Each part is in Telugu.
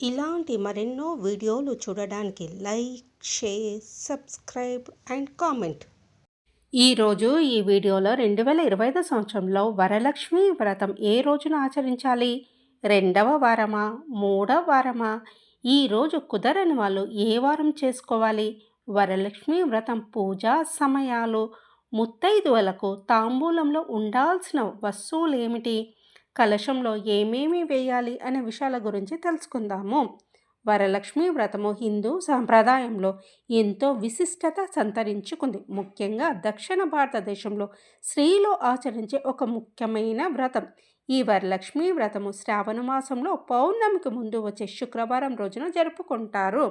ఇలాంటి మరెన్నో వీడియోలు చూడడానికి like share subscribe and comment. ఈరోజు ఈ వీడియోలో రెండు వేల ఇరవై ఐదు సంవత్సరంలో వరలక్ష్మి వ్రతం ఏ రోజున ఆచరించాలి? రెండవ వారమా? మూడవ వారమా? ఈరోజు కుదరని వాళ్ళు ఏ వారం చేసుకోవాలి? వరలక్ష్మి వ్రతం పూజా సమయాలు ముత్తైదువలకు తాంబూలంలో ఉండాల్సిన వస్తువులు ఏమిటి కలశంలో ఏమేమి వేయాలి అనే విషయాల గురించి తెలుసుకుందాము. వరలక్ష్మి వ్రతము హిందూ సాంప్రదాయంలో ఎంతో విశిష్టత సంతరించుకుంది. ముఖ్యంగా దక్షిణ భారతదేశంలో స్త్రీలు ఆచరించే ఒక ముఖ్యమైన వ్రతం. ఈ వరలక్ష్మి వ్రతము శ్రావణ మాసంలో పౌర్ణమికి ముందు వచ్చే శుక్రవారం రోజున జరుపుకుంటారు.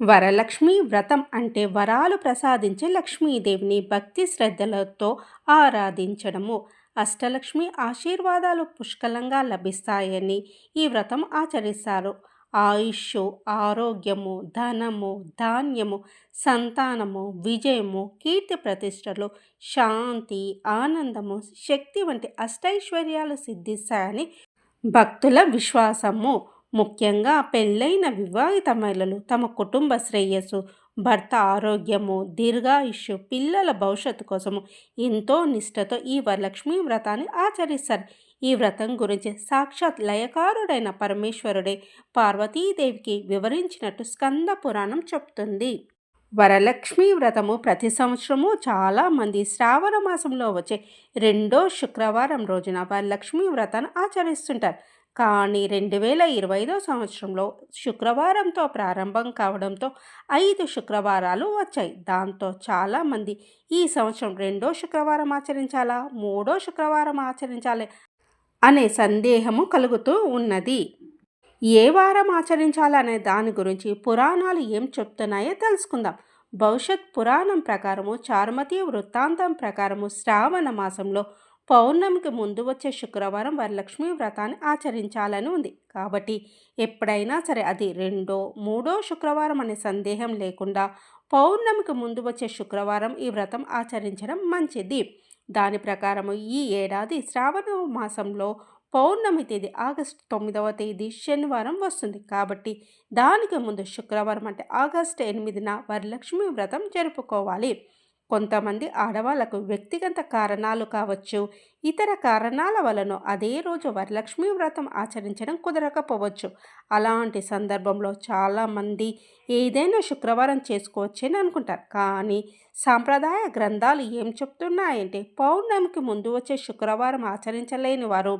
వరలక్ష్మి వ్రతం అంటే వరాలు ప్రసాదించే లక్ష్మీదేవిని భక్తి శ్రద్ధలతో ఆరాధించడము. అష్టలక్ష్మి ఆశీర్వాదాలు పుష్కలంగా లభిస్తాయని ఈ వ్రతం ఆచరిస్తారు. ఆయుష్ ఆరోగ్యము ధనము ధాన్యము సంతానము విజయము కీర్తి ప్రతిష్టలు శాంతి ఆనందము శక్తి వంటి అష్టైశ్వర్యాలు సిద్ధిస్తాయని భక్తుల విశ్వాసము. ముఖ్యంగా పెళ్ళైన వివాహిత మహిళలు తమ కుటుంబ శ్రేయస్సు భర్త ఆరోగ్యము దీర్ఘాయుష్యు పిల్లల భవిష్యత్తు కోసము ఎంతో నిష్ఠతో ఈ వరలక్ష్మి వ్రతాన్ని ఆచరిస్తారు. ఈ వ్రతం గురించి సాక్షాత్ లయకారుడైన పరమేశ్వరుడే పార్వతీదేవికి వివరించినట్టు స్కంద పురాణం చెప్తుంది. వరలక్ష్మి వ్రతము ప్రతి సంవత్సరము చాలామంది శ్రావణ మాసంలో వచ్చే రెండో శుక్రవారం రోజున వరలక్ష్మి వ్రతాన్ని ఆచరిస్తుంటారు. కానీ రెండు వేల ఇరవై ఐదో సంవత్సరంలో శుక్రవారంతో ప్రారంభం కావడంతో ఐదు శుక్రవారాలు వచ్చాయి. దాంతో చాలామంది ఈ సంవత్సరం రెండో శుక్రవారం ఆచరించాలా మూడో శుక్రవారం ఆచరించాలి అనే సందేహము కలుగుతూ ఉన్నది. ఏ వారం ఆచరించాలనే దాని గురించి పురాణాలు ఏం చెప్తున్నాయో తెలుసుకుందాం. భవిష్యత్ పురాణం ప్రకారము చారుమతి వృత్తాంతం ప్రకారము శ్రావణ మాసంలో పౌర్ణమికి ముందు వచ్చే శుక్రవారం వరలక్ష్మి వ్రతాన్ని ఆచరించాలని ఉంది. కాబట్టి ఎప్పుడైనా సరే అది రెండో మూడో శుక్రవారం అనే సందేహం లేకుండా పౌర్ణమికి ముందు వచ్చే శుక్రవారం ఈ వ్రతం ఆచరించడం మంచిది. దాని ప్రకారము ఈ ఏడాది శ్రావణ మాసంలో పౌర్ణమి తేదీ ఆగస్టు తొమ్మిదవ తేదీ శనివారం వస్తుంది. కాబట్టి దానికి ముందు శుక్రవారం అంటే ఆగస్టు ఎనిమిదిన వరలక్ష్మి వ్రతం జరుపుకోవాలి. కొంతమంది ఆడవాళ్ళకు వ్యక్తిగత కారణాలు కావచ్చు ఇతర కారణాల వలన అదే రోజు వరలక్ష్మి వ్రతం ఆచరించడం కుదరకపోవచ్చు. అలాంటి సందర్భంలో చాలామంది ఏదైనా శుక్రవారం చేసుకోవచ్చని అనుకుంటారు. కానీ సాంప్రదాయ గ్రంథాలు ఏం చెప్తున్నాయంటే పౌర్ణమికి ముందు వచ్చే శుక్రవారం ఆచరించలేని వారు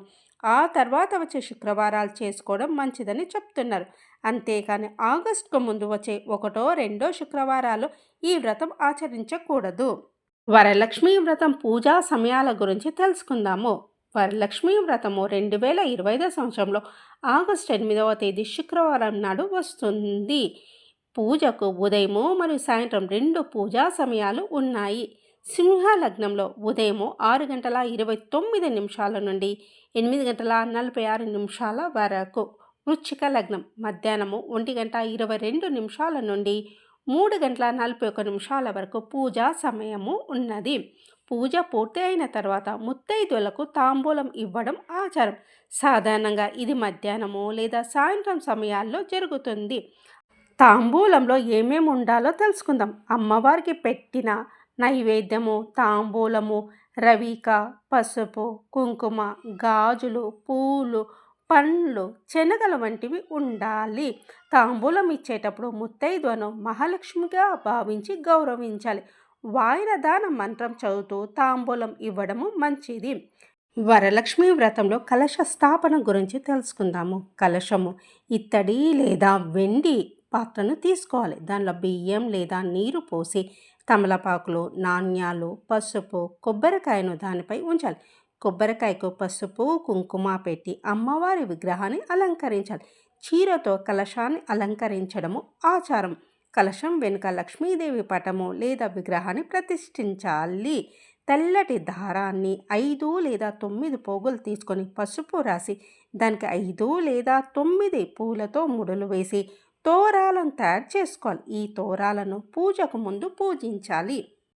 ఆ తర్వాత వచ్చే శుక్రవారాలు చేసుకోవడం మంచిదని చెప్తున్నారు. అంతేకాని ఆగస్టుకు ముందు వచ్చే ఒకటో రెండో శుక్రవారాలు ఈ వ్రతం ఆచరించకూడదు. వరలక్ష్మి వ్రతం పూజా సమయాల గురించి తెలుసుకుందాము. వరలక్ష్మీ వ్రతము రెండు వేల ఇరవై ఐదో సంవత్సరంలో ఆగస్టు ఎనిమిదవ తేదీ శుక్రవారం నాడు వస్తుంది. పూజకు ఉదయము మరియు సాయంత్రం రెండు పూజా సమయాలు ఉన్నాయి. సింహ లగ్నంలో ఉదయము ఆరు గంటల ఇరవై తొమ్మిది నిమిషాల నుండి ఎనిమిది గంటల నలభై ఆరు నిమిషాల వరకు. వృచ్చిక లగ్నం. మధ్యాహ్నము ఒంటి గంట ఇరవై రెండు నిమిషాల నుండి మూడు గంటల నలభై ఒక నిమిషాల వరకు పూజా సమయము ఉన్నది. పూజ పూర్తి అయిన తర్వాత ముత్తైదులకు తాంబూలం ఇవ్వడం ఆచారం. సాధారణంగా ఇది మధ్యాహ్నము లేదా సాయంత్రం సమయాల్లో జరుగుతుంది. తాంబూలంలో ఏమేమి ఉండాలో తెలుసుకుందాం. అమ్మవారికి పెట్టిన నైవేద్యము తాంబూలము రవిక పసుపు కుంకుమ గాజులు పూలు పండ్లు శనగల వంటివి ఉండాలి. తాంబూలం ఇచ్చేటప్పుడు ముత్తైదువను మహాలక్ష్మిగా భావించి గౌరవించాలి. వాయినదాన మంత్రం చదువుతూ తాంబూలం ఇవ్వడము మంచిది. వరలక్ష్మి వ్రతంలో కలశ స్థాపన గురించి తెలుసుకుందాము. కలశము ఇత్తడి లేదా వెండి పాత్రను తీసుకోవాలి. దానిలో బియ్యం లేదా నీరు పోసి తమలపాకులు నాణ్యాలు పసుపు కొబ్బరికాయను దానిపై ఉంచాలి. కొబ్బరికాయకు పసుపు కుంకుమ పెట్టి అమ్మవారి విగ్రహాన్ని అలంకరించాలి. చీరతో కలశాన్ని అలంకరించడము ఆచారం. కలశం వెనుక లక్ష్మీదేవి పటము లేదా విగ్రహాన్ని ప్రతిష్ఠించాలి. తెల్లటి దారాన్ని ఐదు లేదా తొమ్మిది పోగులు తీసుకొని పసుపు రాసి దానికి ఐదు లేదా తొమ్మిది పూలతో ముడులు వేసి తోరాలను తయారు చేసుకోవాలి. ఈ తోరాలను పూజకు ముందు పూజించాలి.